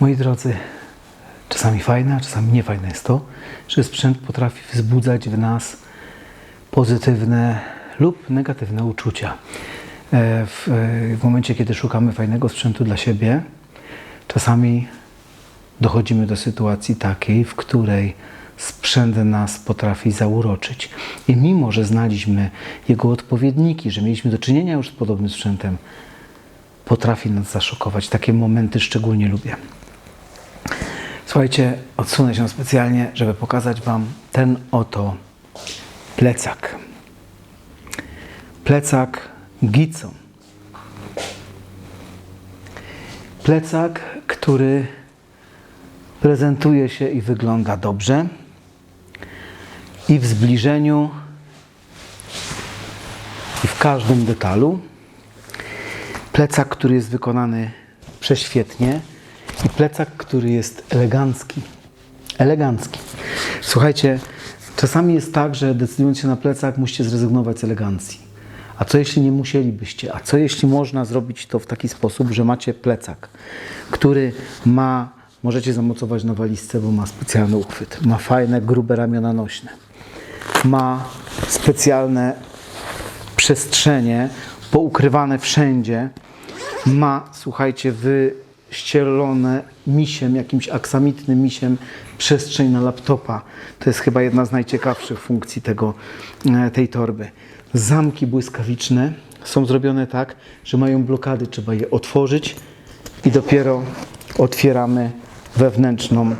Moi drodzy, czasami fajne, a czasami niefajne jest to, że sprzęt potrafi wzbudzać w nas pozytywne lub negatywne uczucia. E, W, w momencie, kiedy szukamy fajnego sprzętu dla siebie, czasami dochodzimy do sytuacji takiej, w której sprzęt nas potrafi zauroczyć. I mimo, że znaliśmy jego odpowiedniki, że mieliśmy do czynienia już z podobnym sprzętem, potrafi nas zaszokować. Takie momenty szczególnie lubię. Słuchajcie, odsunę się specjalnie, żeby pokazać Wam ten oto plecak. Plecak Gitson. Plecak, który prezentuje się i wygląda dobrze. I w zbliżeniu, i w każdym detalu. Plecak, który jest wykonany prześwietnie i plecak, który jest elegancki. Elegancki. Słuchajcie, czasami jest tak, że decydując się na plecak, musicie zrezygnować z elegancji. A co jeśli nie musielibyście? A co jeśli można zrobić to w taki sposób, że macie plecak, który ma, możecie zamocować na walizce, bo ma specjalny uchwyt, ma fajne, grube ramiona nośne, ma specjalne przestrzenie poukrywane wszędzie, ma, słuchajcie, wyścielone misiem, jakimś aksamitnym misiem przestrzeń na laptopa. To jest chyba jedna z najciekawszych funkcji tego, e, tej torby. Zamki błyskawiczne są zrobione tak, że mają blokady, trzeba je otworzyć i dopiero otwieramy wewnętrzną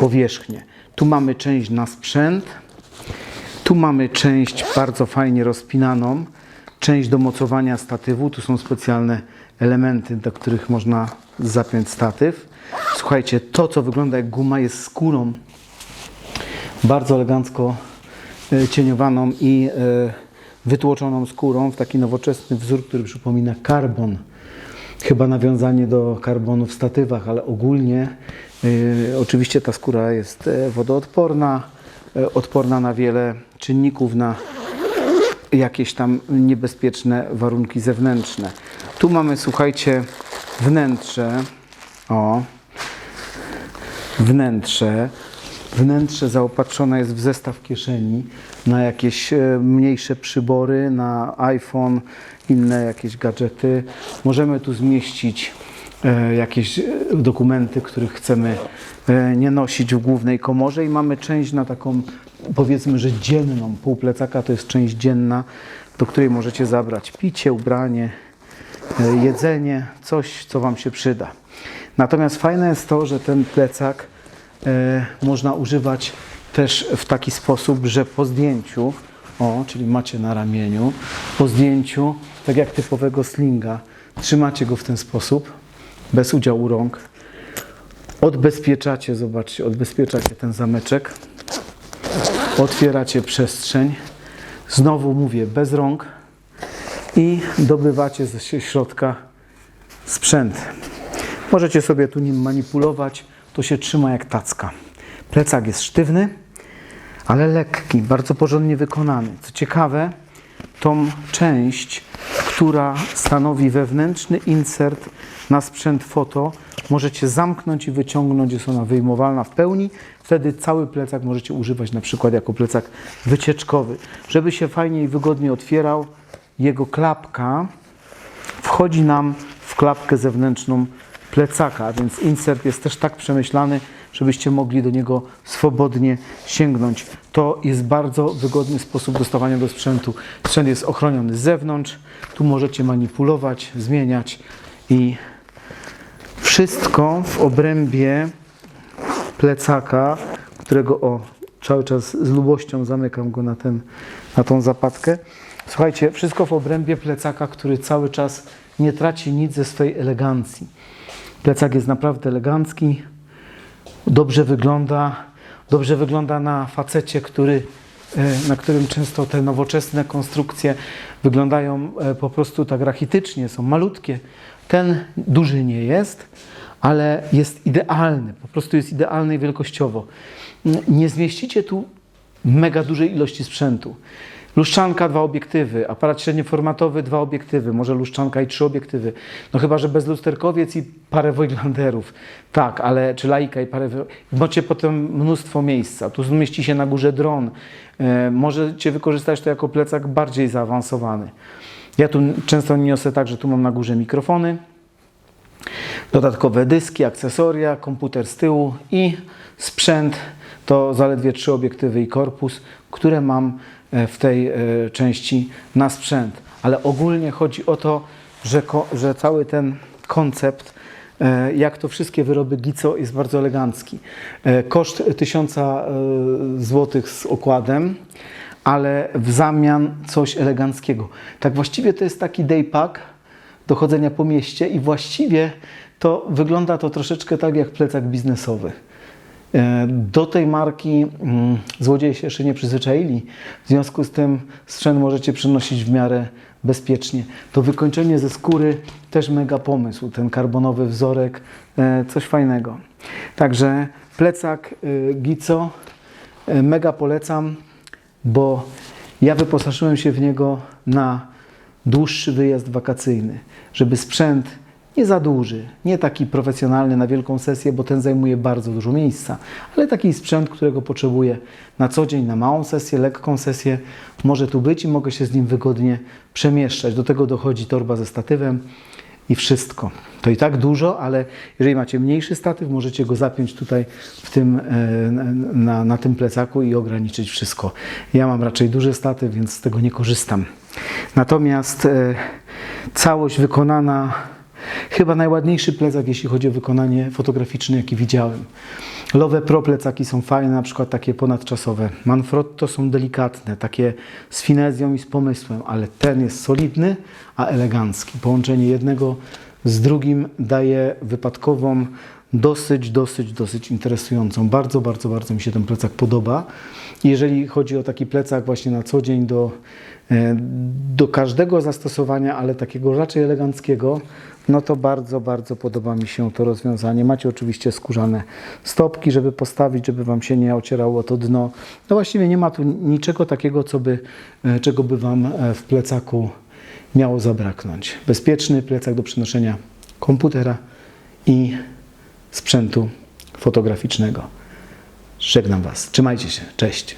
powierzchnię. Tu mamy część na sprzęt, tu mamy część bardzo fajnie rozpinaną, część do mocowania statywu. Tu są specjalne elementy, do których można zapiąć statyw. Słuchajcie, to co wygląda jak guma jest skórą bardzo elegancko e, cieniowaną i e, wytłoczoną skórą w taki nowoczesny wzór, który przypomina karbon. Chyba nawiązanie do karbonu w statywach, ale ogólnie e, oczywiście ta skóra jest wodoodporna, odporna na wiele czynników, na jakieś tam niebezpieczne warunki zewnętrzne. Tu mamy, słuchajcie, wnętrze. O, wnętrze. Wnętrze zaopatrzone jest w zestaw kieszeni na jakieś e, mniejsze przybory, na iPhone, inne jakieś gadżety. Możemy tu zmieścić e, jakieś e, dokumenty, których chcemy nie nosić w głównej komorze i mamy część na taką powiedzmy, że dzienną. Pół plecaka to jest część dzienna, do której możecie zabrać picie, ubranie, jedzenie, coś, co Wam się przyda. Natomiast fajne jest to, że ten plecak e, można używać też w taki sposób, że po zdjęciu, o, czyli macie na ramieniu, po zdjęciu, tak jak typowego slinga, trzymacie go w ten sposób, bez udziału rąk, odbezpieczacie, zobaczcie, odbezpieczacie ten zameczek, otwieracie przestrzeń, znowu mówię, bez rąk i dobywacie ze środka sprzęt. Możecie sobie tu nim manipulować, to się trzyma jak tacka. Plecak jest sztywny, ale lekki, bardzo porządnie wykonany. Co ciekawe, tą część, która stanowi wewnętrzny insert na sprzęt foto, możecie zamknąć i wyciągnąć, jest ona wyjmowalna w pełni. Wtedy cały plecak możecie używać na przykład jako plecak wycieczkowy. Żeby się fajnie i wygodnie otwierał, jego klapka wchodzi nam w klapkę zewnętrzną plecaka, więc insert jest też tak przemyślany, żebyście mogli do niego swobodnie sięgnąć. To jest bardzo wygodny sposób dostawania do sprzętu. Sprzęt jest ochroniony z zewnątrz, tu możecie manipulować, zmieniać i wszystko w obrębie plecaka, którego o cały czas z lubością zamykam go na, ten, na tą zapadkę. Słuchajcie, wszystko w obrębie plecaka, który cały czas nie traci nic ze swojej elegancji. Plecak jest naprawdę elegancki, dobrze wygląda, dobrze wygląda na facecie, który, e, na którym często te nowoczesne konstrukcje wyglądają e, po prostu tak rachitycznie, są malutkie. Ten duży nie jest, ale jest idealny, po prostu jest idealny wielkościowo. Nie zmieścicie tu mega dużej ilości sprzętu. Luszczanka, dwa obiektywy, aparat średnioformatowy, dwa obiektywy, może luszczanka i trzy obiektywy. No chyba, że bezlusterkowiec i parę Voigtlanderów. Tak, ale czy laika i parę... Macie potem mnóstwo miejsca. Tu zmieści się na górze dron. E, możecie wykorzystać to jako plecak bardziej zaawansowany. Ja tu często niosę tak, że tu mam na górze mikrofony, dodatkowe dyski, akcesoria, komputer z tyłu i sprzęt to zaledwie trzy obiektywy i korpus, które mam w tej e, części na sprzęt. Ale ogólnie chodzi o to, że, że cały ten koncept, e, jak to wszystkie wyroby Gico jest bardzo elegancki. E, Koszt 1000 zł z okładem, ale w zamian coś eleganckiego. Tak właściwie to jest taki day pack, do chodzenia po mieście i właściwie to wygląda to troszeczkę tak jak plecak biznesowy. E, Do tej marki mm, złodzieje się jeszcze nie przyzwyczaili, w związku z tym sprzęt możecie przynosić w miarę bezpiecznie. To wykończenie ze skóry też mega pomysł, ten karbonowy wzorek, e, coś fajnego. Także plecak e, Gico mega polecam, bo ja wyposażyłem się w niego na dłuższy wyjazd wakacyjny, żeby sprzęt nie za duży, nie taki profesjonalny na wielką sesję, bo ten zajmuje bardzo dużo miejsca, ale taki sprzęt, którego potrzebuję na co dzień, na małą sesję, lekką sesję, może tu być i mogę się z nim wygodnie przemieszczać. Do tego dochodzi torba ze statywem i wszystko. To i tak dużo, ale jeżeli macie mniejszy statyw, możecie go zapiąć tutaj w tym, e, na, na tym plecaku i ograniczyć wszystko. Ja mam raczej duży statyw, więc z tego nie korzystam. Natomiast e, całość wykonana, chyba najładniejszy plecak, jeśli chodzi o wykonanie fotograficzne, jaki widziałem. Lowe Pro plecaki są fajne, na przykład takie ponadczasowe. Manfrotto są delikatne, takie z finezją i z pomysłem, ale ten jest solidny, a elegancki. Połączenie jednego z drugim daje wypadkową dosyć, dosyć, dosyć interesującą. Bardzo, bardzo, bardzo mi się ten plecak podoba. Jeżeli chodzi o taki plecak właśnie na co dzień do, e, do każdego zastosowania, ale takiego raczej eleganckiego, no to bardzo, bardzo podoba mi się to rozwiązanie. Macie oczywiście skórzane stopki, żeby postawić, żeby Wam się nie ocierało to dno. No właściwie nie ma tu niczego takiego, co by, e, czego by Wam e, w plecaku miało zabraknąć. Bezpieczny plecak do przenoszenia komputera i sprzętu fotograficznego. Żegnam Was. Trzymajcie się. Cześć.